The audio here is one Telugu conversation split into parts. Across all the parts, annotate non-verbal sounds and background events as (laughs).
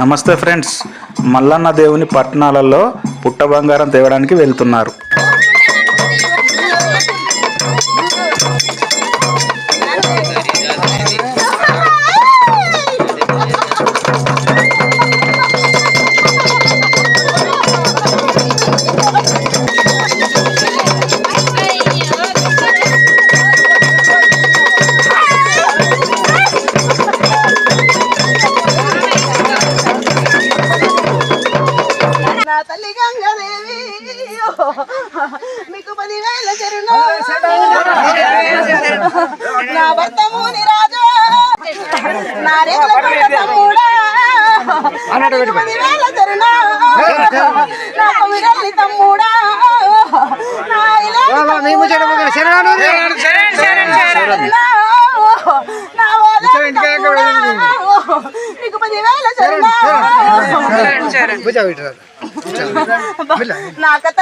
నమస్తే ఫ్రెండ్స్ మల్లన్న దేవుని పట్టణాలలో పుట్ట బంగారం తేవడానికి వెళ్తున్నారు.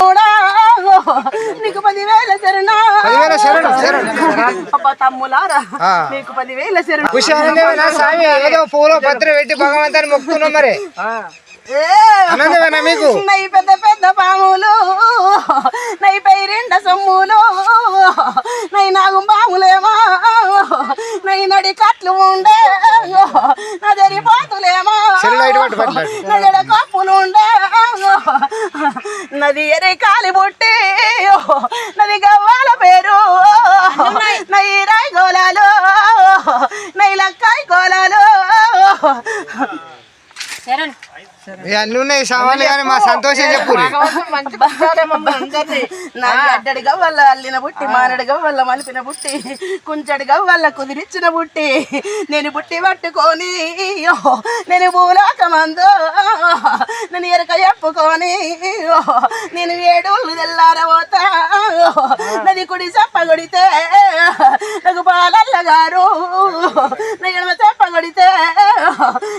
కూడా నీకు పదివేల శరణా. అబ్బా తమ్ములారా నీకు పదివేల శరణు. ఏదో పూలో పత్ర పెట్టి భగవంతాన్ని మొక్కుతున్నాం మరి. ఆనందమేనా మీకు? నై పెద్ద పెద్ద పాములు నై పైరిండ సొమ్ములు నై నాగు పాములేమా నై నడి కట్లు ఉండే నా ఇటువంటి పట్టాడు. నా జడ కప్పులు ఉండే నది ఎరి కాలి బుట్టి నది గవ్వాల పేరు నై రాయి గోలాలు నై లక్కాయి గోలాలు. అన్ని ఉన్నాయి సామాన్లు కానీ మా సంతోషం చెప్పు. నా గడ్డడి గవ్వల్ల అల్లిన బుట్టి మారడి గవ్వల్ల మలిపిన బుట్టి కుంచడి గవ్వల్ల కుదిరిచ్చిన బుట్టి. నేను బుట్టి పట్టుకొని ఓ, నేను భూలోకమందు నేను ఎరక చెప్పుకొని ఓ, నేను ఏడోళ్ళు తెల్లారబోతా నది కుడి చెప్పగొడితే నాకు పాలల్ల గారు నా ఎడమ చెప్పగొడితే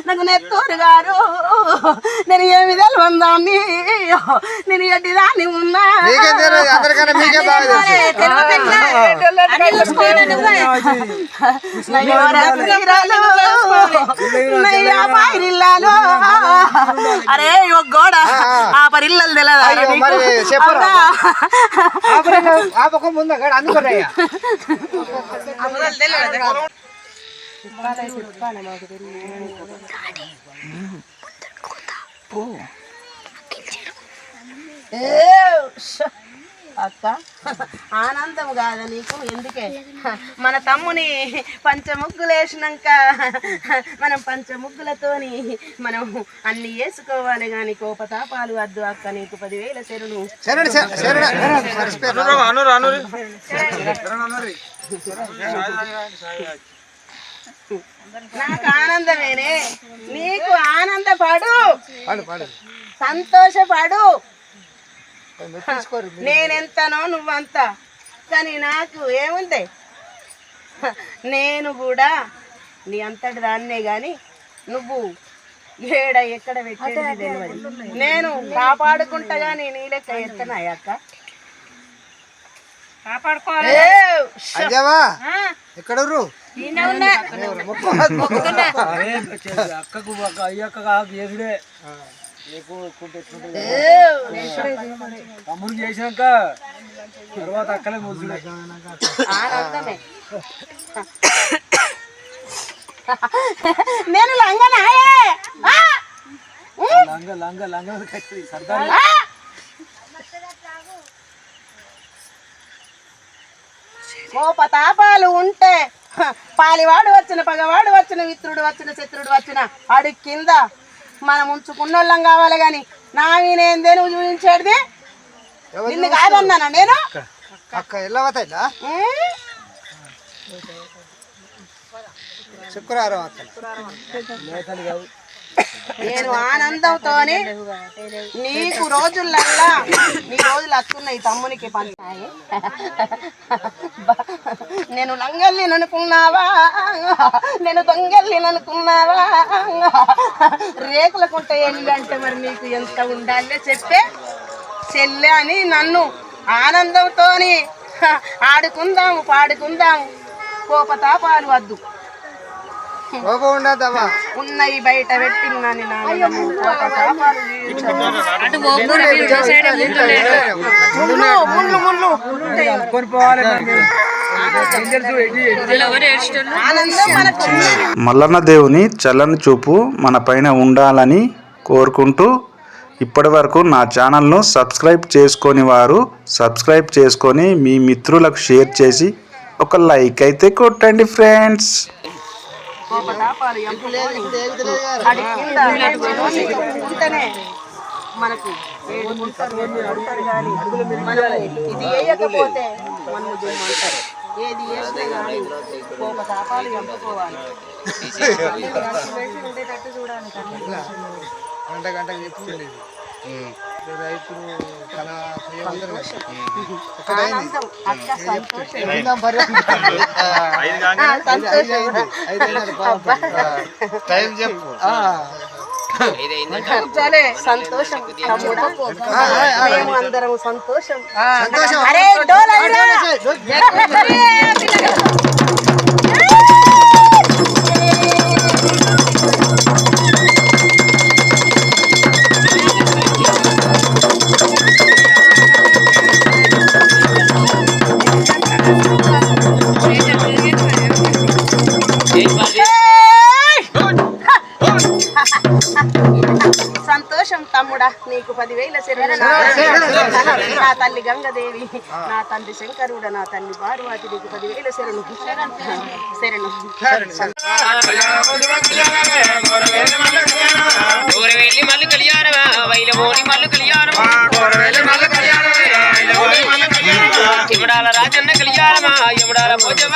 నాకు నెత్తూరు గారు. నేను ఏమి తెలవందాన్ని నేను ఎడ్డి దాన్ని ఉన్నా? అరే ఒక గోడ. ఆ పరిల్లలు. తెలియదు ముందు అందుకున్నాయ్యా అక్క ఆనందం కాదా నీకు ఎందుకే మన తమ్ముని పంచముగ్గులు వేసినాక మనం పంచముగ్గులతోని మనం అన్ని వేసుకోవాలి కానీ కోపతాపాలు వద్దు అక్క నీకు పదివేల చెరును శరణు శరణు మర్చిపోయారు నాకు ఆనందమేనే. నీకు ఆనందపడు. పాడు పాడు. సంతోషపడు. నేనెంతనో నువ్వంత. కానీ నాకు ఏముంది? నేను కూడా నీ అంతటి దాన్నే గాని నువ్వు ఏడ ఎక్కడ పెట్టేది తెలియదు నేను కాపాడుకుంటా గాని నీ లెక్క ఎత్తనా అక్క? కాపాడుకోవాలి? అంజావా ఎక్కడరు అక్కకు ఒక అయ్యక్క కాదు చేసుడే నీకు తమ్ముడు చేసినాక తర్వాత అక్కలే ముసుడే నేను లంగనాయే లంగ లంగ లంగ కట్టి సర్దార్ ఆ! కోపతాపాలు ఉంటే పాలివాడు వచ్చిన పగవాడు వచ్చిన మిత్రుడు వచ్చిన శత్రుడు వచ్చిన అడి కింద మనం ఉంచుకున్నోళ్ళం కావాలి గాని నా నేందే నువ్వు చూపించేది నిన్ను కాదన్నానా నేను? అక్క? శుక్రవారం నేను ఆనందంతోని నీకు రోజులల్లా నీ రోజులు వస్తున్నాయి తమ్మునికి పని. (laughs) (laughs) నేను లంగల్ని అనుకున్నావా నేను దొంగల్ని అనుకున్నావా రేకులకుంట ఎల్లు అంటే మరి నీకు ఎంత ఉండాలే చెప్పే? చెల్లె అని నన్ను ఆనందంతోని ఆడుకుందాము పాడుకుందాము. కోపతాపాలు వద్దు. ఉన్నాయి బయట తీర్చు. ముళ్ళు ముళ్ళు ముళ్ళు కొని మల్లన్న దేవుని చల్లని చూపు మన పైన ఉండాలని కోరుకుంటూ ఇప్పటి వరకు నా ఛానల్ను సబ్స్క్రైబ్ చేసుకొని వారు సబ్స్క్రైబ్ చేసుకొని మీ మిత్రులకు షేర్ చేసి ఒక లైక్ అయితే కొట్టండి ఫ్రెండ్స్. మనకు ఏడు ఇది వేయకపోతే మనము ఏది కానీ (laughs) ఉండేటట్టు చూడాలి. గంట రైతులు సంతోషం. ఆ, సంతోషం. టైం చెప్పు. సంతోషం అందరం సంతోషం. సంతోషం తల్లి గంగదేవి నా తండ్రి శంకరుడ నా తల్లి పార్వతి నీకు పదివేల శరణు. శరణు. ఊరవెల్లి మల్లు కళ్యాణమా వైలమోని మల్లు కళ్యాణమా. ఇవిడాల రాజన్న భోజమ్మ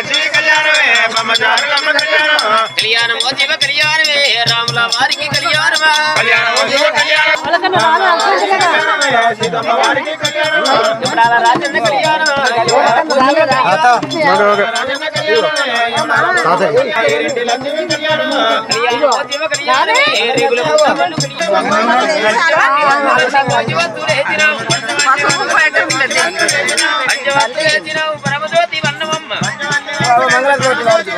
కళ్యాణమా ఇప్పుడాల రాజన్న కళ్యాణమా కళ్యాణం ఓ శివ కళ్యాణమే రేగుల పుట్టమల్లు పంచవత్తులేసినావు పరమజ్యోతి వన్నమమ్మ నవపతి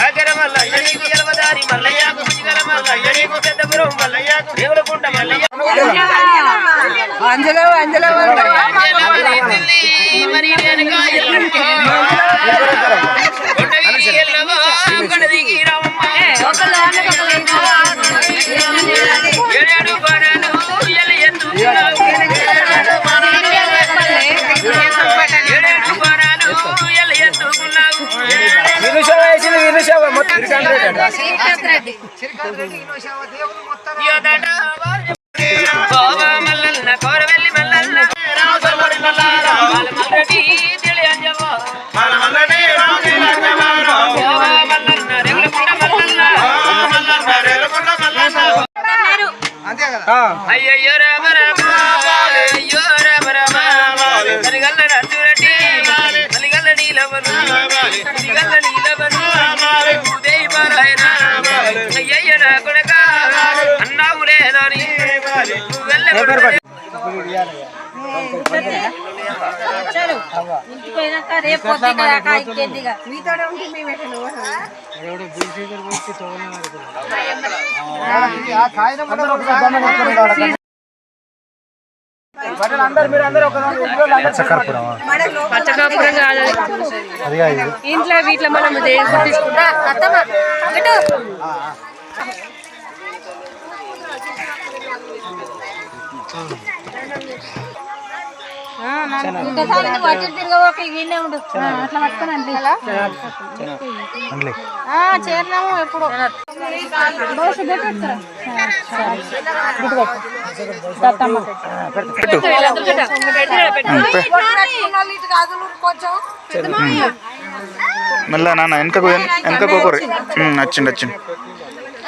అగరమల్ల అయ్యనీకు ఎలవదారి మల్లయ్యకు భుజగలమల్ల అయ్యనీకు పెద్దపురం మల్లయ్యకు దేవులకుంట మల్లయ్య అంజలో అంజలో మరి బావా మల్లన్న కోరవెల్లి అయ్యయ్యో రామ రామ అయ్యో రామ రామ కరిగల్ల రతురటి కలిగల్ల నీలవను కలిగల్ల నీలవను ఉదయ పారాయణ అయ్యయ్య నా కొడక అన్నావులే నాని. నువ్వెల్ల పచ్చకాపురం. కాదు. ఇంట్లో వీటిలో మనం దేవుడు తీసుకుంటా. అత్తమ్మ చేరినాము ఎప్పుడు. మెల్ల నాన్న వెనకకు వెనకకు వచ్చిండు వచ్చిండు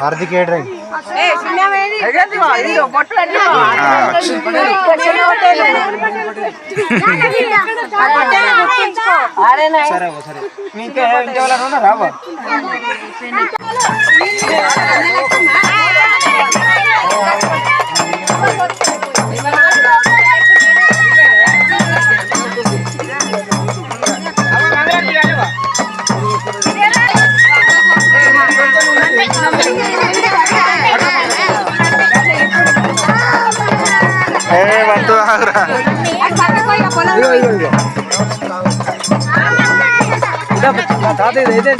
హార్దిక్ ఏడ్రా. సరే సరే. ఇంకా ఇంకెవరైనా తాత ఇది అయితే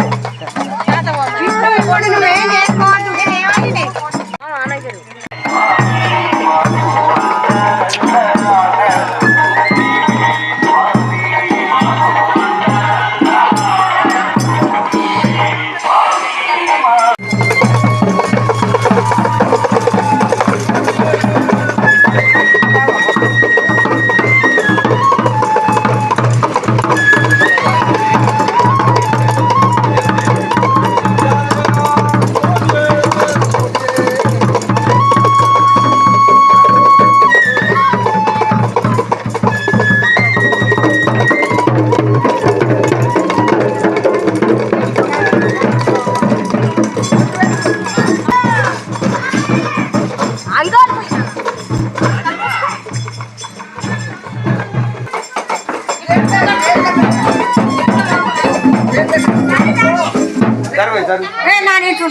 Renan itu.